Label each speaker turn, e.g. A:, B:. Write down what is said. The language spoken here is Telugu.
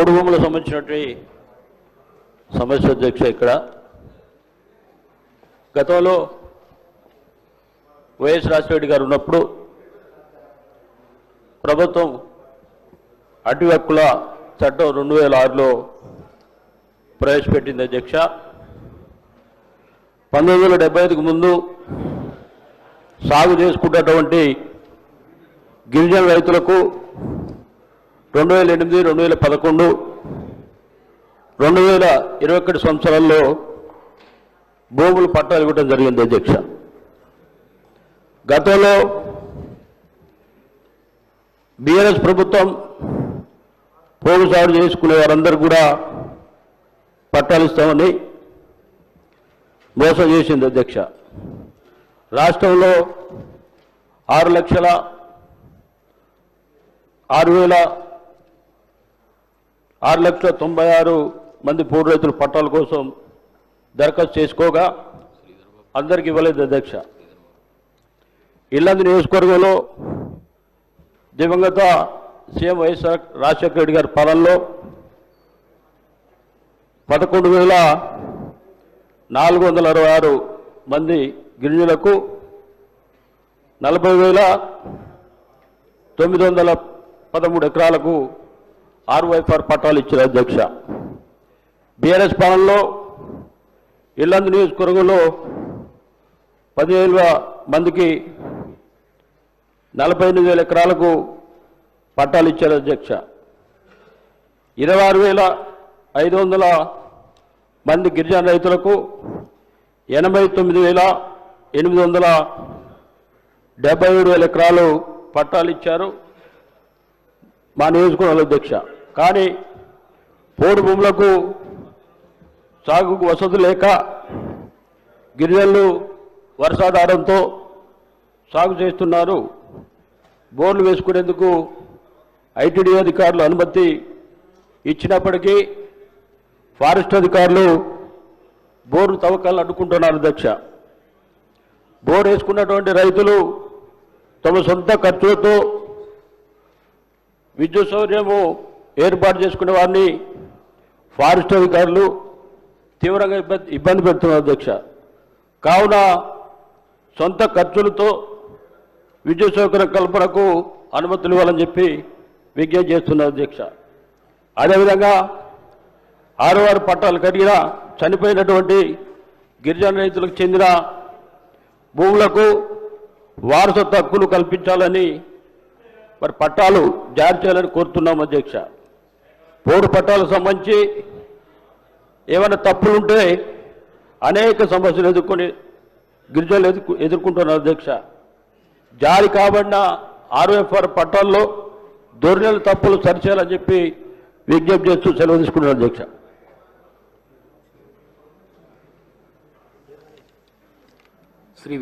A: పోడు భూములకు సంబంధించినటువంటి సమస్య అధ్యక్ష ఇక్కడ. గతంలో వైఎస్ రాజశేఖర గారు ఉన్నప్పుడు ప్రభుత్వం అటు హక్కుల చట్టం రెండు వేల ఆరులో ప్రవేశపెట్టింది అధ్యక్ష. పంతొమ్మిది వందల డెబ్బై ఐదుకు ముందు సాగు చేసుకుంటున్నటువంటి గిరిజన రైతులకు రెండు వేల ఎనిమిది రెండు వేల పదకొండు రెండు వేల ఇరవై ఒకటి సంవత్సరాల్లో భూములు పట్టాలు ఇవ్వడం జరిగింది అధ్యక్ష. గతంలో బీఆర్ఎస్ ప్రభుత్వం పోగు సాగు చేసుకునే వారందరూ కూడా పట్టాలు ఇస్తామని మోసం చేసింది అధ్యక్ష. రాష్ట్రంలో ఆరు లక్షల ఆరు వేల ఆరు లక్షల తొంభై ఆరు మంది పూడు రైతులు పట్టాల కోసం దరఖాస్తు చేసుకోగా అందరికి ఇవ్వలేదు అధ్యక్ష. ఇల్లందు నియోజకవర్గంలో దివంగత సీఎం వైఎస్ఆర్ రాజశేఖర రెడ్డి గారి పాలనలో పదకొండు వేల నాలుగు వందల అరవై ఆరు మంది గిరిజనులకు నలభై వేల తొమ్మిది వందల పదమూడు ఎకరాలకు ఆర్వైఫర్ పట్టాలు ఇచ్చిన అధ్యక్ష. బీఆర్ఎస్ పాలనలో ఇల్లందు నియోజకవర్గంలో పదివేల మందికి నలభై ఎనిమిది వేల ఎకరాలకు పట్టాలు ఇచ్చారు అధ్యక్ష. ఇరవై ఆరు వేల ఐదు వందల మంది గిరిజన రైతులకు ఎనభై తొమ్మిది వేల ఎనిమిది వందల డెబ్బై ఏడు వేల ఎకరాలు పట్టాలు ఇచ్చారు మా నియోజకవర్గ అధ్యక్ష. కానీ పోడు భూములకు సాగుకు వసతి లేక గిరిజనులు వర్షాధారంతో సాగు చేస్తున్నారు. బోర్లు వేసుకునేందుకు ఐటీడీ అధికారులు అనుమతి ఇచ్చినప్పటికీ ఫారెస్ట్ అధికారులు బోరు తవ్వకాలు అడ్డుకుంటున్నారు అధ్యక్ష. బోర్ వేసుకున్నటువంటి రైతులు తమ సొంత ఖర్చులతో విద్యుత్ సౌకర్యము ఏర్పాటు చేసుకునే వారిని ఫారెస్ట్ అధికారులు తీవ్రంగా ఇబ్బంది ఇబ్బంది పెడుతున్నారు అధ్యక్ష. కావున సొంత ఖర్చులతో విద్యుత్ సౌకర్యం కల్పనకు అనుమతులు ఇవ్వాలని చెప్పి విజ్ఞప్తి చేస్తున్నారు అధ్యక్ష. అదేవిధంగా ఆరువారు పట్టాలు కలిగిన చనిపోయినటువంటి గిరిజన రైతులకు చెందిన భూములకు వారసత్వ హక్కులు కల్పించాలని మరి పట్టాలు జారీ చేయాలని కోరుతున్నాం అధ్యక్ష. పోడు పట్టాలకు సంబంధించి ఏమైనా తప్పులుంటే అనేక సమస్యలు ఎదుర్కొని గిరిజనులు ఎదుర్కొ ఎదుర్కొంటున్నారు అధ్యక్ష. జారీ కాబడిన ఆర్ఎఫ్ఆర్ పట్టాల్లో ధోరణుల తప్పులు సరిచేయాలని చెప్పి విజ్ఞప్తి చేస్తూ సెలవు తీసుకుంటున్నారు అధ్యక్ష.